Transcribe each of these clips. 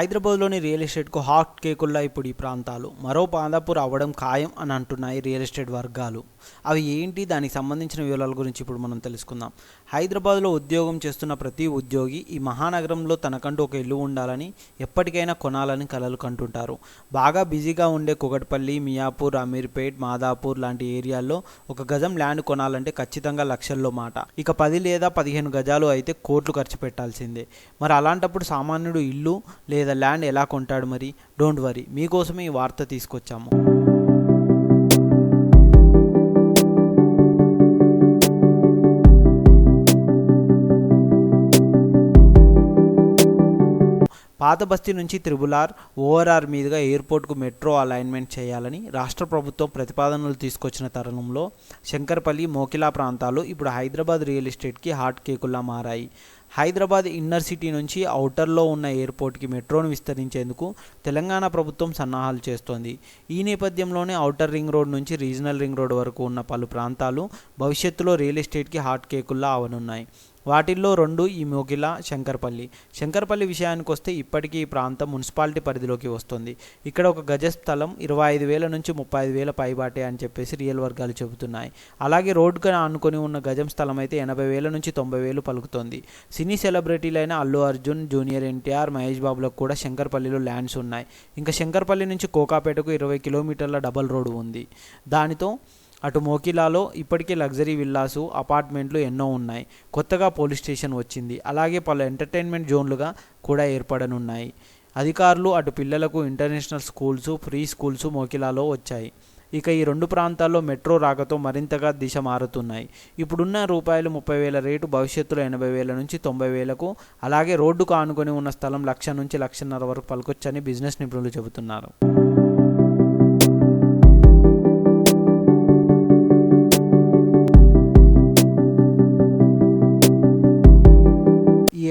హైదరాబాద్లోని రియల్ ఎస్టేట్కు హాట్ కేకుల్లా ఇప్పుడు ఈ ప్రాంతాలు. మరో పాదాపు అవ్వడం ఖాయం అని అంటున్నాయి రియల్ ఎస్టేట్ వర్గాలు. అవి ఏంటి? దానికి సంబంధించిన వివరాల గురించి ఇప్పుడు మనం తెలుసుకుందాం. హైదరాబాద్లో ఉద్యోగం చేస్తున్న ప్రతి ఉద్యోగి ఈ మహానగరంలో తనకంటూ ఒక ఇల్లు ఉండాలని ఎప్పటికైనా కొనాలని కలలు కంటుంటారు. బాగా బిజీగా ఉండే కుగట్పల్లి మియాపూర్ అమీర్పేట్ మాదాపూర్ లాంటి ఏరియాల్లో ఒక గజం ల్యాండ్ కొనాలంటే ఖచ్చితంగా లక్షల్లో మాట. ఇక పది లేదా పదిహేను గజాలు అయితే కోట్లు ఖర్చు పెట్టాల్సిందే. మరి అలాంటప్పుడు సామాన్యుడు ఇల్లు లేదా ల్యాండ్ ఎలా కొంటాడు మరి? డోంట్ వరీ మీకోసమే ఈ వార్త తీసుకొచ్చాము. పాత బస్తీ నుంచి త్రిబులార్ ఓఆర్ఆర్ మీదుగా ఎయిర్పోర్ట్కు మెట్రో అలైన్మెంట్ చేయాలని రాష్ట్ర ప్రభుత్వం ప్రతిపాదనలు తీసుకొచ్చిన తరుణంలో శంకర్పల్లి మోకిలా ప్రాంతాలు ఇప్పుడు హైదరాబాద్ రియల్ ఎస్టేట్కి హాట్ కేకుల్లా మారాయి. హైదరాబాద్ ఇన్నర్ సిటీ నుంచి ఔటర్లో ఉన్న ఎయిర్పోర్ట్కి మెట్రోను విస్తరించేందుకు తెలంగాణ ప్రభుత్వం సన్నాహాలు చేస్తోంది. ఈ నేపథ్యంలోనే ఔటర్ రింగ్ రోడ్ నుంచి రీజనల్ రింగ్ రోడ్ వరకు ఉన్న పలు ప్రాంతాలు భవిష్యత్తులో రియల్ ఎస్టేట్కి హాట్ కేకుల్లా అవనున్నాయి. వాటిల్లో రెండు ఈ మోగిల శంకర్పల్లి. శంకర్పల్లి విషయానికి వస్తే ఇప్పటికీ ఈ ప్రాంతం మున్సిపాలిటీ పరిధిలోకి వస్తుంది. ఇక్కడ ఒక గజ స్థలం ఇరవై ఐదు వేల నుంచి ముప్పై ఐదు వేల పైబాటే అని చెప్పేసి రియల్ వర్గాలు చెబుతున్నాయి. అలాగే రోడ్డుకు ఆనుకొని ఉన్న గజం స్థలం అయితే ఎనభై వేల నుంచి తొంభై వేలు పలుకుతోంది. సినీ సెలబ్రిటీలైన అల్లు అర్జున్ జూనియర్ ఎన్టీఆర్ మహేష్ బాబులకు కూడా శంకర్పల్లిలో ల్యాండ్స్ ఉన్నాయి. ఇంకా శంకర్పల్లి నుంచి కోకాపేటకు ఇరవై కిలోమీటర్ల డబల్ రోడ్డు ఉంది. దానితో అటు మోకిలాలో ఇప్పటికే లగ్జరీ విల్లాసు అపార్ట్మెంట్లు ఎన్నో ఉన్నాయి. కొత్తగా పోలీస్ స్టేషన్ వచ్చింది. అలాగే పలు ఎంటర్టైన్మెంట్ జోన్లుగా కూడా ఏర్పడనున్నాయి. అధికారులు అటు పిల్లలకు ఇంటర్నేషనల్ స్కూల్స్ ఫ్రీ స్కూల్స్ మోకిలాలో వచ్చాయి. ఇక ఈ రెండు ప్రాంతాల్లో మెట్రో రాకతో మరింతగా దిశ మారుతున్నాయి. ఇప్పుడున్న రూపాయలు ముప్పై వేల రేటు భవిష్యత్తులో ఎనభై వేల నుంచి తొంభై వేలకు అలాగే రోడ్డుకు ఆనుకొని ఉన్న స్థలం లక్ష నుంచి లక్షన్నర వరకు పలకొచ్చని బిజినెస్ నిపుణులు చెబుతున్నారు.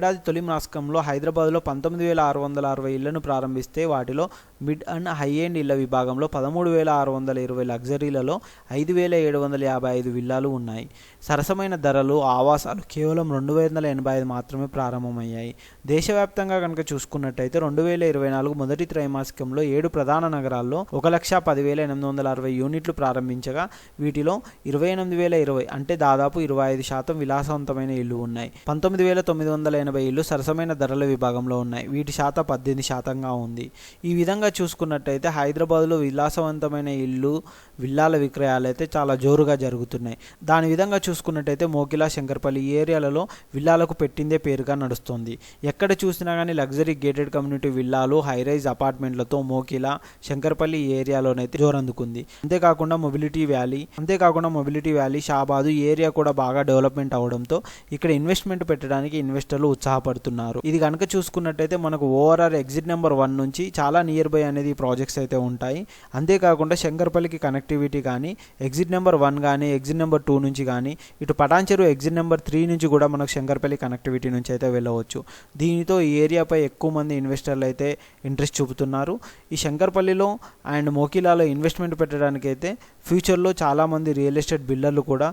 ఏడాది తొలి మాసకంలో హైదరాబాద్లో పంతొమ్మిది వేల ఆరు వందల అరవై ఇళ్ళను ప్రారంభిస్తే వాటిలో మిడ్ అండ్ హై ఎండ్ ఇళ్ళ విభాగంలో పదమూడు వేల ఆరు వందల ఇరవై లగ్జరీలలో ఐదు వేల ఏడు వందల యాభై ఐదు విల్లాలు ఉన్నాయి. సరసమైన ధరలు ఆవాసాలు కేవలం రెండు వందల ఎనభై ఐదు మాత్రమే ప్రారంభమయ్యాయి. దేశవ్యాప్తంగా కనుక చూసుకున్నట్టయితే రెండు వేల ఇరవై నాలుగు మొదటి త్రైమాసికంలో ఏడు ప్రధాన నగరాల్లో ఒక లక్ష పదివేల ఎనిమిది వందల అరవై యూనిట్లు ప్రారంభించగా వీటిలో ఇరవై ఎనిమిది వేల ఇరవై అంటే దాదాపు ఇరవై ఐదు శాతం విలాసవంతమైన ఇల్లు ఉన్నాయి. పంతొమ్మిది వేల తొమ్మిది వందల ఎనభై ఇళ్ళు సరసమైన ధరల విభాగంలో ఉన్నాయి. వీటి శాతం పద్దెనిమిది శాతంగా ఉంది. ఈ విధంగా చూసుకున్నట్టయితే హైదరాబాద్లో విలాసవంతమైన ఇల్లు విల్లాల విక్రయాలు అయితే చాలా జోరుగా జరుగుతున్నాయి. దాని విధంగా చూసుకున్నట్టయితే మోకిలా శంకర్పల్లి ఏరియాలలో విల్లాలకు పెట్టిందే పేరుగా నడుస్తుంది. ఎక్కడ చూసినా కానీ లగ్జరీ గేటెడ్ కమ్యూనిటీ విల్లాలు హైరైజ్ అపార్ట్మెంట్లతో మోకిలా శంకర్పల్లి ఏరియాలోనైతే జోరందుకుంది. అంతేకాకుండా మొబిలిటీ వ్యాలీ అంతేకాకుండా మొబిలిటీ వ్యాలీ షాబాదు ఏరియా కూడా బాగా డెవలప్మెంట్ అవడంతో ఇక్కడ ఇన్వెస్ట్మెంట్ పెట్టడానికి ఇన్వెస్టర్లు ఉత్సాహపడుతున్నారు. ఇది కనుక చూసుకున్నట్టయితే మనకు ఓవరాల్ ఎగ్జిట్ నెంబర్ వన్ నుంచి చాలా నియర్ బై అనేది ప్రాజెక్ట్స్ అయితే ఉంటాయి. అంతేకాకుండా శంకర్పల్లికి కనెక్టివిటీ కానీ ఎగ్జిట్ నెంబర్ వన్ కానీ ఎగ్జిట్ నెంబర్ టూ నుంచి కానీ ఇటు పటాన్చెరు ఎగ్జిట్ నెంబర్ త్రీ నుంచి కూడా మనకు శంకర్పల్లి కనెక్టివిటీ నుంచి అయితే వెళ్ళవచ్చు. దీనితో ఈ ఏరియాపై ఎక్కువ మంది ఇన్వెస్టర్లు అయితే ఇంట్రెస్ట్ చూపుతున్నారు. ఈ శంకర్పల్లిలో అండ్ మోకిలాలో ఇన్వెస్ట్మెంట్ పెట్టడానికైతే ఫ్యూచర్లో చాలామంది రియల్ ఎస్టేట్ బిల్డర్లు కూడా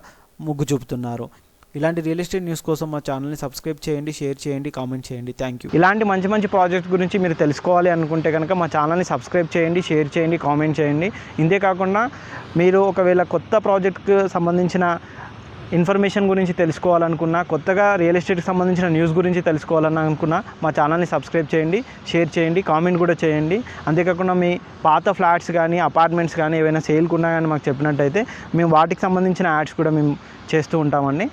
మొగ్గు చూపుతున్నారు. ఇలాంటి రియల్ ఎస్టేట్ న్యూస్ కోసం మా ఛానల్ని సబ్స్క్రైబ్ చేయండి షేర్ చేయండి కామెంట్ చేయండి. థ్యాంక్ యూ ఇలాంటి మంచి మంచి ప్రాజెక్ట్ గురించి మీరు తెలుసుకోవాలి అనుకుంటే కనుక మా ఛానల్ని సబ్స్క్రైబ్ చేయండి షేర్ చేయండి కామెంట్ చేయండి. ఇంతే కాకుండా మీరు ఒకవేళ కొత్త ప్రాజెక్ట్కి సంబంధించిన ఇన్ఫర్మేషన్ గురించి తెలుసుకోవాలనుకున్నా కొత్తగా రియల్ ఎస్టేట్కి సంబంధించిన న్యూస్ గురించి తెలుసుకోవాలని అనుకున్నా మా ఛానల్ని సబ్స్క్రైబ్ చేయండి షేర్ చేయండి కామెంట్ కూడా చేయండి. అంతేకాకుండా మీ పాత ఫ్లాట్స్ కానీ అపార్ట్మెంట్స్ కానీ ఏవైనా సేల్కున్నా కానీ మాకు చెప్పినట్టయితే మేము వాటికి సంబంధించిన యాడ్స్ కూడా మేము చేస్తూ ఉంటామండి.